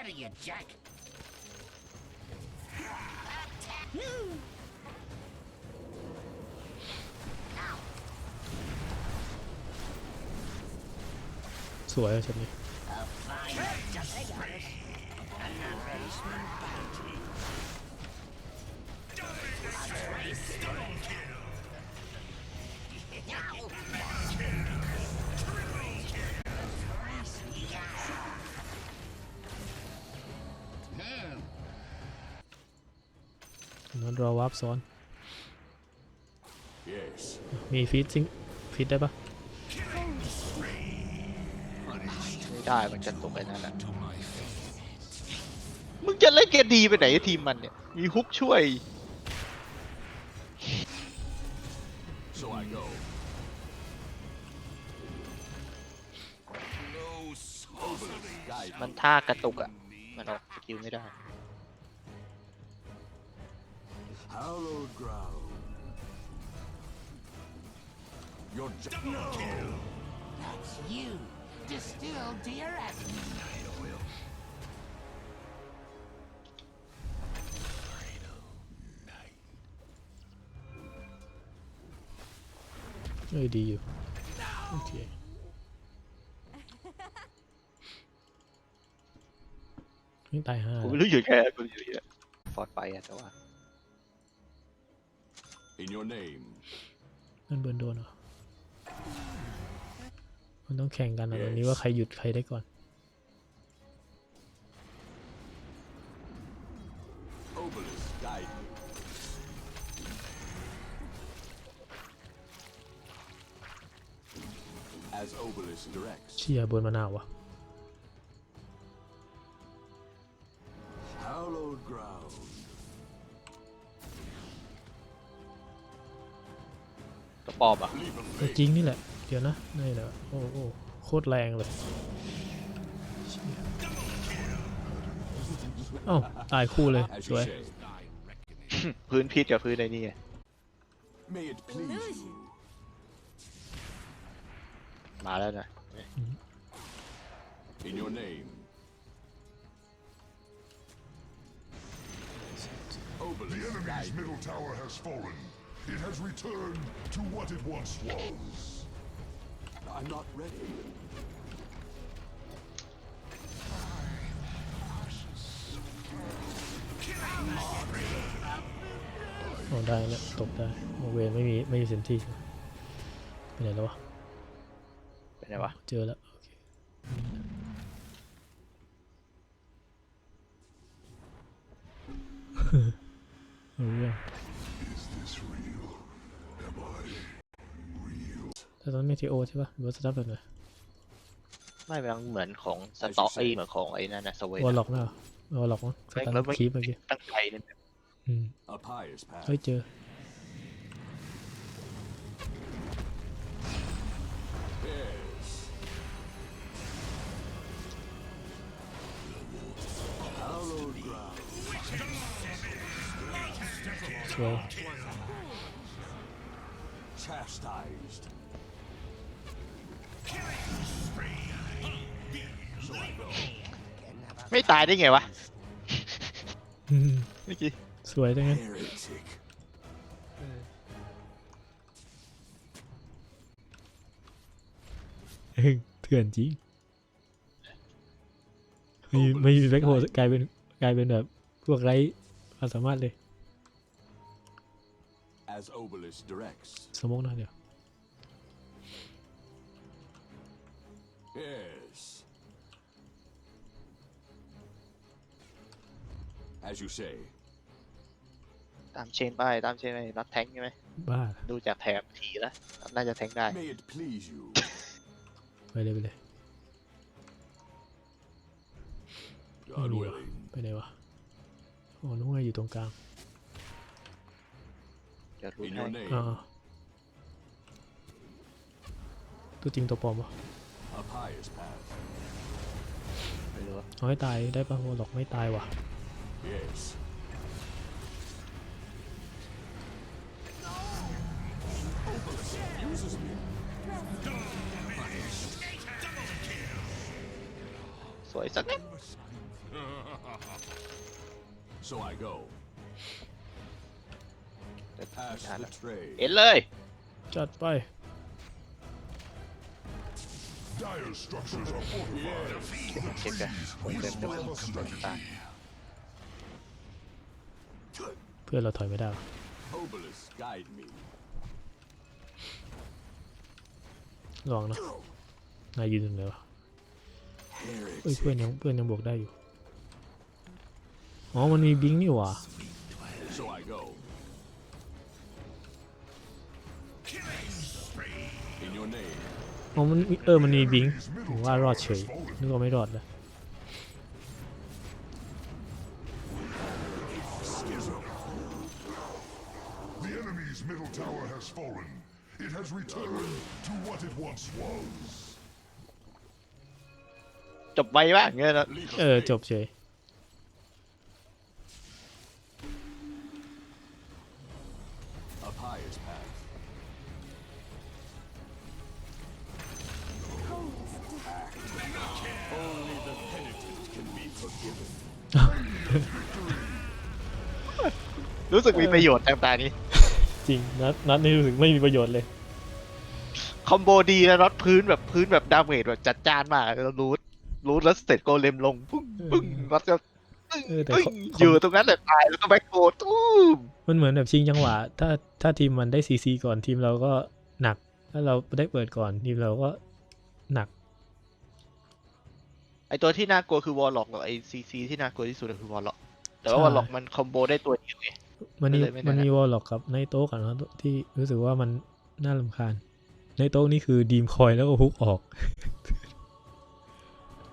out of you, Jack. สวยอะช็อตนี้ A fine justice. An amazement bounty. Hmm. นั้นรอวาร์ปซ้อน Yes. มีฟีดซิงฟีดได้ปะไม่ได้มันจะตกไอ้นั่นแหละมึงจะเล่นเกมดีไปไหนทีมมันเนี่ย มีฮุกช่วย So I go. มันท่ากระตุกอะ มันออกสกิลไม่ได้ Hallowed ground. Your j- That's you. Distilled to your essence. เอ้ยดีอยู่โอเคนี่ตายห้ากูไม่รู้อยู่แค่กูอยู่แค่ฟอร์ดไปอะแต่ว่า in your name. นั่นเบิร์นโดนเหรอ มันต้องแข่งกันอะตรงนี้ว่าใครหยุดใครได้ก่อน Obelisk guide me. As Obelisk directs. เชียร์บนมะนาววะ Hallowed ground. ปลอมอะ Leap of ก็ faith. จริงนี่แหละ เดี๋ยวนะนี่แหละโอ้โอ้โคตรแรงเลยเชี่ยเอ้าตายคู่เลย As ส you วย say. พื้นพิษกับพื้นในนี่ไง May it please you. มาแล้วนะ In your name. The Obelisk enemy's guide me. middle tower has fallen. It has returned to what it once was. I'm not ready. โอ้ได้แล้วตกได้โอเวนไม่มีไม่มีเซนที่ไปไหนแล้ววะเป็นไงวะเจอแล้วโอเครู้เรื่อง Is this real? Am I real? แต่ตอนนี้เทโอใช่ปะหรือว่าสตาร์ทแบบไหนไม่มันเหมือนของสตอไอ้เหมือนของไอ้นั่นนะสเวนวอลล็อกนะวอลล็อกมั้งสแม่งตาแล้วร์ไม่ทคีปเมื่อกี้ตั้งใจเนี่ยอืม A pious path. เฮ้ยเจอ Yes. Hallowed ground. สวย Chastised. ไม่ตายได้ไงวะอืมเมื่อกี้สวยจังงั้น Heretic. เฮ้ยเถื่อนจริงไม่มีไม่มีแบ็คโฮกลายเป็นกลายเป็นแบบพวกไร้ความสามารถเลย As Obelisk directs. สมองหน่อยเดียว Yes. As you say. ตามเชนไปตามเชนไปรับแทงค์ใช่ไหมบ้าดูจากแถบทีแล้วน่าจะแทงค์ได้ May it please you. ไปเลยไปเลย God Maybe. willing. ไปไหนวะอ๋อนึกว่าอยู่ตรงกลาง เดี๋ยวรู้ In ให้ your name. อ่าตัวจริงตัวปลอมวะ A pious path. ไม่รู้เอาให้ตายได้ปะวอลล็อกไม่ตายวะ Yes. Uses me. สวยสักนิด So I go. เอ็นเลย จัดไป Dire structures are fortified. To the เช็คกัน trees, ผม we เล่นเต็ม swell a ตาย strategy. เพื่อนเราถอยไม่ได้วะ Obelisk, guide me. ลองนะนายยืนตรงไหนวะเอ้ยเพื่อนยังเพื่อนยังบวกได้อยู่ อ๋อ มันมีบิงค์นี่หว่า So I go. อ๋อมันมีเออมันมีบิงค์ผมว่ารอดเฉยนึกว่าไม่รอดเลย The enemy's middle tower has fallen. It has returned to what it once was. จบไวบ้างเงี้ยนะ Leap เอ of อ faith. จบเฉย รู้สึกมีประโยชน์ต่างๆนี้ จริงนัดนัดนี่รู้สึกไม่มีประโยชน์เลยคอมโบดีนะน็อตพื้นแบบพื้นแบบดาเมจแบบจัดจ้านมากแล้วรูทรูทแล้วสเตตโกเลมลงปึ้งปึ้งน็อตก็ปึ้งเออแต่ปึ้งคอมอยู่ตรงนั้นแหละตายแล้วก็แบ็คโกตู้มมันเหมือนแบบชิงจังหวะ ถ้าถ้าทีมมันได้ซีซีก่อนทีมเราก็หนัก ถ้าเราได้เปิดก่อนทีมเราก็หนัก ไอตัวที่น่ากลัวคือวอลล็อกกับไอซีซีที่น่ากลัวที่สุดคือวอลล็อกแต่ว่าวอลล็อกมันคอมโบได้ตัวเดียวไง มันมีไม่ได้ไม่ได้มันมีวอลล็อกกับไนโต๊กอะเนาะที่รู้สึกว่ามันน่าลำคาญไนโต๊กนี่คือดีมคอยแล้วก็ฮุกออก